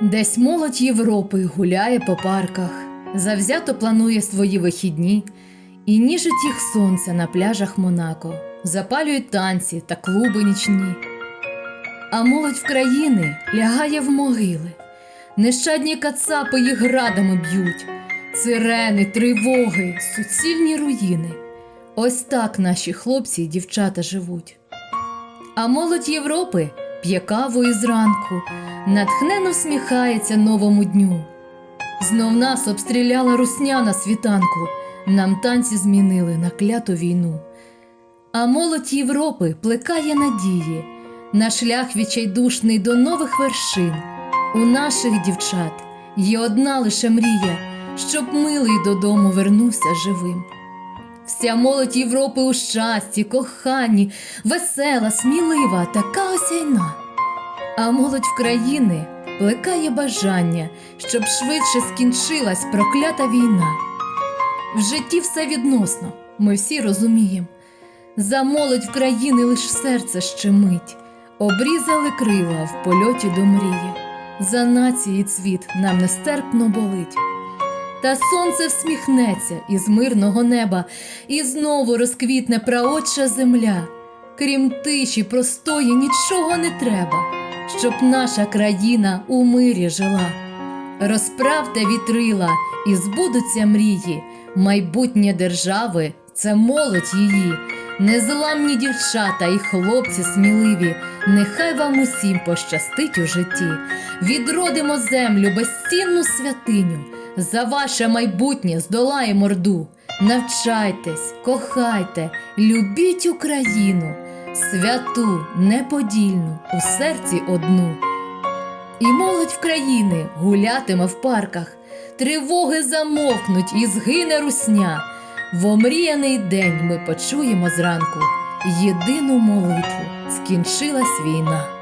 Десь молодь Європи гуляє по парках, завзято планує свої вихідні і ніжить їх сонце на пляжах Монако, запалюють танці та клуби нічні. А молодь в країни лягає в могили, нещадні кацапи їх градами б'ють, сирени, тривоги, суцільні руїни. Ось так наші хлопці і дівчата живуть. А молодь Європи п'є каву із ранку, натхненно всміхається новому дню. Знов нас обстріляла русня на світанку, нам танці змінили на кляту війну. А молодь Європи плекає надії, на шлях відчайдушний до нових вершин. У наших дівчат є одна лише мрія, щоб милий додому вернувся живим. Вся молодь Європи у щасті, коханні, весела, смілива, така осяйна. А молодь в плекає бажання, щоб швидше скінчилась проклята війна. В житті все відносно, ми всі розуміємо. За молодь в країни лиш серце щемить, обрізали крила в польоті до мрії. За нації цвіт нам нестерпно болить. Та сонце всміхнеться із мирного неба, і знову розквітне праотча земля. Крім тиші простої нічого не треба, щоб наша країна у мирі жила. Розправте вітрила і збудуться мрії, майбутнє держави це молодь її, незламні дівчата і хлопці сміливі. Нехай вам усім пощастить у житті. Відродимо землю безцінну святиню. За ваше майбутнє здолаємо орду. Навчайтесь, кохайте, любіть Україну, святу, неподільну, у серці одну. І молодь в країни гулятиме в парках, тривоги замовкнуть і згине русня. В омріяний день ми почуємо зранку єдину молитву скінчилась війна.